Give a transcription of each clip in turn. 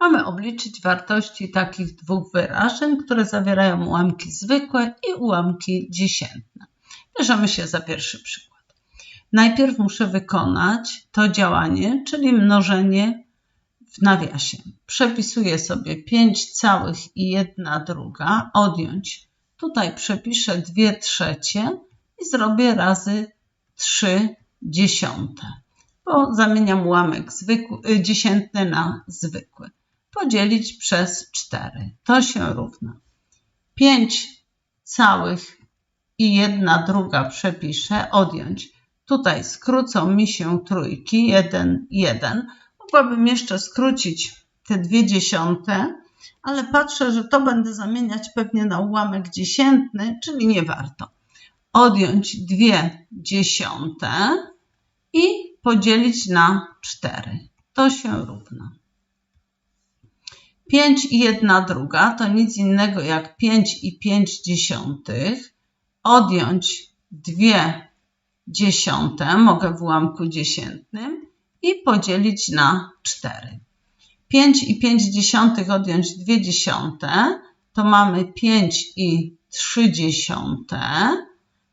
Mamy obliczyć wartości takich dwóch wyrażeń, które zawierają ułamki zwykłe i ułamki dziesiętne. Bierzemy się za pierwszy przykład. Najpierw muszę wykonać to działanie, czyli mnożenie w nawiasie. Przepisuję sobie 5 całych i 1 druga, odjąć. Tutaj przepiszę 2 trzecie i zrobię razy 3 dziesiąte. Bo zamieniam ułamek zwykły, y, dziesiętny na zwykły. Podzielić przez 4. To się równa. 5 całych i 1 druga przepiszę, odjąć. Tutaj skrócą mi się trójki, 1, 1 Mogłabym jeszcze skrócić te dwie dziesiąte, ale patrzę, że to będę zamieniać pewnie na ułamek dziesiętny, czyli nie warto. Odjąć dwie dziesiąte i podzielić na cztery. To się równa. 5 i 1 druga to nic innego jak 5 i 5 dziesiątych. Odjąć dwie dziesiąte, mogę w ułamku dziesiętnym i podzielić na 4. 5 i 5 dziesiątych odjąć 2 dziesiąte, to mamy 5 i 3 dziesiąte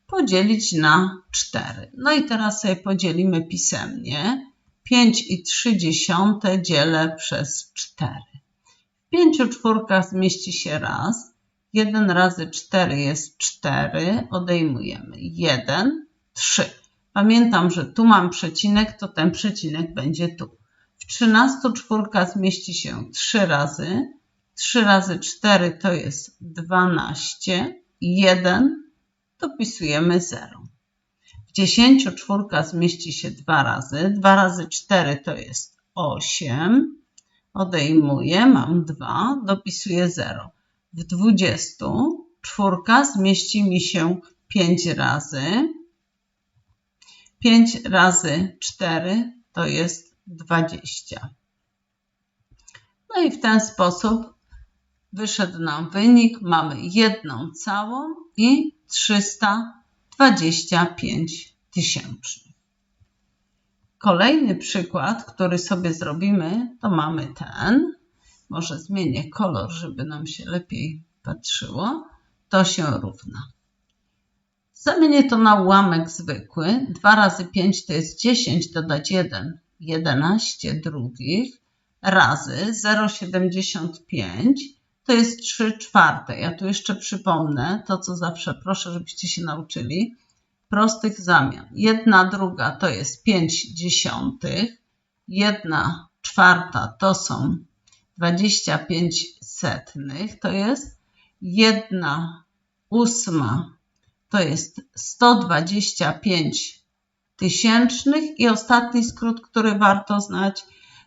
podzielić na 4. No i teraz sobie podzielimy pisemnie. 5 i 3 dziesiąte dzielę przez 4. 5 czwórkach zmieści się raz. 1 razy 4 jest 4. Odejmujemy 1, 3. Pamiętam, że tu mam przecinek, to ten przecinek będzie tu. W 13 czwórka zmieści się 3 razy. 3 razy 4 to jest 12. 1 dopisujemy 0. W 10 czwórka zmieści się 2 razy. 2 razy 4 to jest 8. Odejmuję, mam 2, dopisuję 0. W 20 czwórka zmieści mi się 5 razy. 5 razy 4 to jest 20. No i w ten sposób wyszedł nam wynik. Mamy jedną całą i 325 tysięcznych. Kolejny przykład, który sobie zrobimy, to mamy ten. Może zmienię kolor, żeby nam się lepiej patrzyło. To się równa. Zamienię to na ułamek zwykły. 2 razy 5 to jest 10, dodać 1, 11 drugich razy 0,75 to jest 3 czwarte. Ja tu jeszcze przypomnę to, co zawsze proszę, żebyście się nauczyli. Prostych zamian. Jedna druga to jest 5 dziesiątych. Jedna czwarta to są 25 setnych. To jest jedna ósma to jest 125 tysięcznych i ostatni skrót, który warto znać,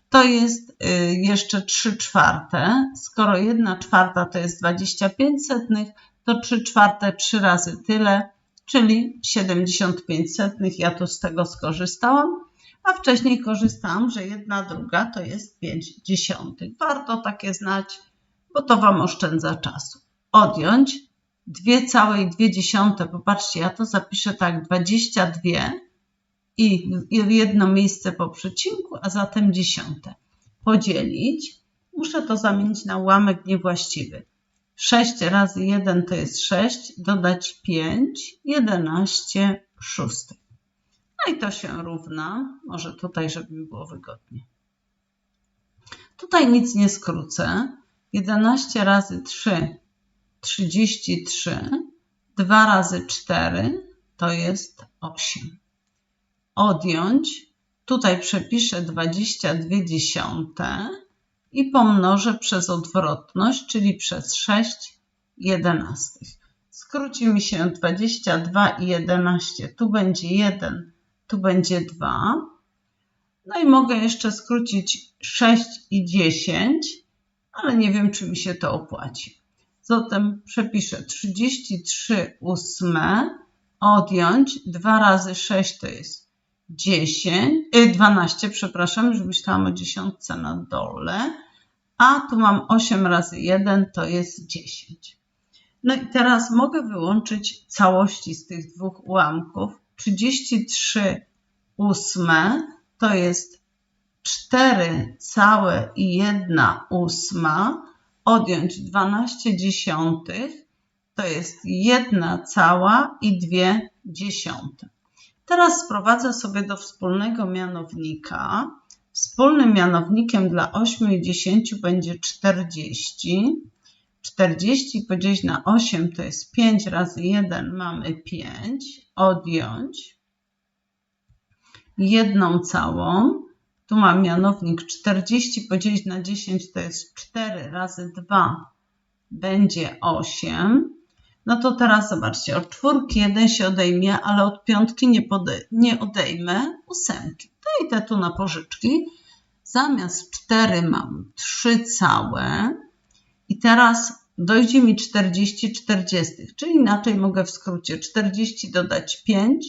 to jest y, jeszcze 3 czwarte. Skoro 1 czwarta to jest 25 setnych, to 3 czwarte 3 razy tyle, czyli 75 setnych. Ja tu z tego skorzystałam, a wcześniej korzystałam, że 1 druga to jest 5 dziesiątych. Warto takie znać, bo to Wam oszczędza czasu. Odjąć 2,2 dziesiąte. Popatrzcie, ja to zapiszę tak, 22 i jedno miejsce po przecinku, a zatem dziesiąte. Podzielić. Muszę to zamienić na ułamek niewłaściwy. 6 razy 1 to jest 6, dodać 5, 11 szóstych. No i to się równa, może tutaj, żeby mi było wygodnie. Tutaj nic nie skrócę. 11 razy 3 33. 2 razy 4 to jest 8. Odjąć. Tutaj przepiszę 22 dziesiąte i pomnożę przez odwrotność, czyli przez 6 jedenastych. Skróci mi się 22 i 11. Tu będzie 1, tu będzie 2. No i mogę jeszcze skrócić 6 i 10, ale nie wiem, czy mi się to opłaci. Zatem przepiszę 33 ósme, odjąć 2 razy 6 to jest 10, 12, y, przepraszam, już myślałam o dziesiątce na dole, a tu mam 8 razy 1 to jest 10. No i teraz mogę wyłączyć całości z tych dwóch ułamków. 33 ósme to jest 4 całe i 1 ósma odjąć 12 dziesiątych to jest 1 cała i 2 dziesiąte. Teraz sprowadzę sobie do wspólnego mianownika. Wspólnym mianownikiem dla 8 i 10 będzie 40. 40 podzielić na 8 to jest 5 razy 1 mamy 5. Odjąć jedną całą. Tu mam mianownik 40 podzielić na 10 to jest 4 razy 2 będzie 8. No to teraz zobaczcie, od czwórki jeden się odejmie, ale od piątki nie, nie odejmę ósemki. To idę tu na pożyczki. Zamiast 4 mam 3 całe. I teraz dojdzie mi 40 40, czyli inaczej mogę w skrócie 40 dodać 5,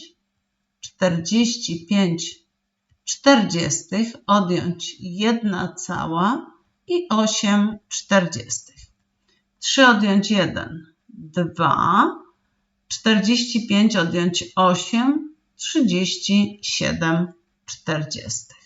45 40 odjąć 1 cała i 8 40. 3 odjąć 1, 2, 45 odjąć 8, 37 40.